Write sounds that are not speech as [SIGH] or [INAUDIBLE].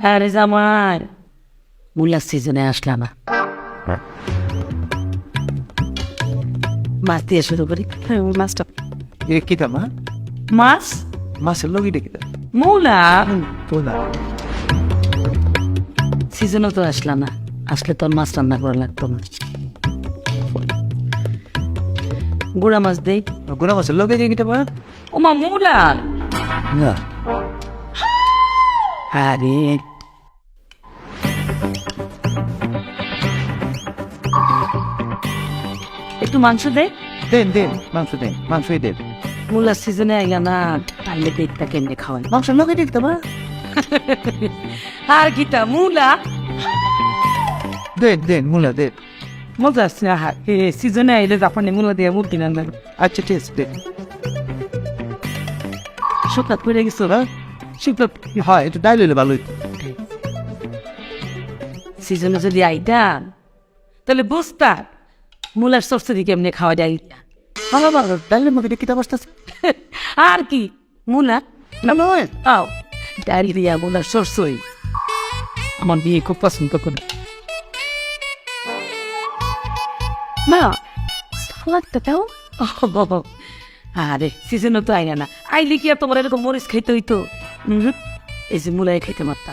আরে জামাই মূলার সিজনে আসলা না মাছ দিয়ে শুরু করি মাছটা এ কিতা মা মাছ মাছের লগিটা কিতা মূলা তোলা সিজনও তো আসলা না আসলে তোর মাছ রান্না করা লাগতো না গুড়া মাছ দেই গুনা মাছের লগে যে কিতা মা ওমা মূলা না আরে। একটু মাংস দে। দেন দেন মাংস দেন মাংসই দেন। মূলার সিজনে আইলা না তাইলে পেটটা কেমনে খাওয়াই? মাংসের লগে দেখতে মা আর কিটা মূলা? দেন দেন মুলা দেন। মজা আসছে আহা। এ সিজনে আইলে জাপানি মূলা দিয়ে মুরগি রান্না আচ্ছা ঠিক আছে দেন। শুকনা পড়ে গেছো না শুকনা হয় একটু ডাইল হইলে ভালো হইতো। সিজনে যদি আইতাম তাহলে বুঝতাম মূলার সরসরি কেমনে খাওয়া যায়? ভালো ভালো ডাইলের মধ্যে কিতা বসতেছে [LAUGHS] আর কি মূলা? না নয়। আও ডায়রিয়া মূলার সরসই আমার বিয়ে খুব পছন্দ করে। মা সালাদটা দাও। বাবা। আরে সিজনও তো আইনা না। আইলে কি আর তোমার এরকম মরিচ খাইতে হইতো? উহুম, এই যে মূলাই খাইতে মারতা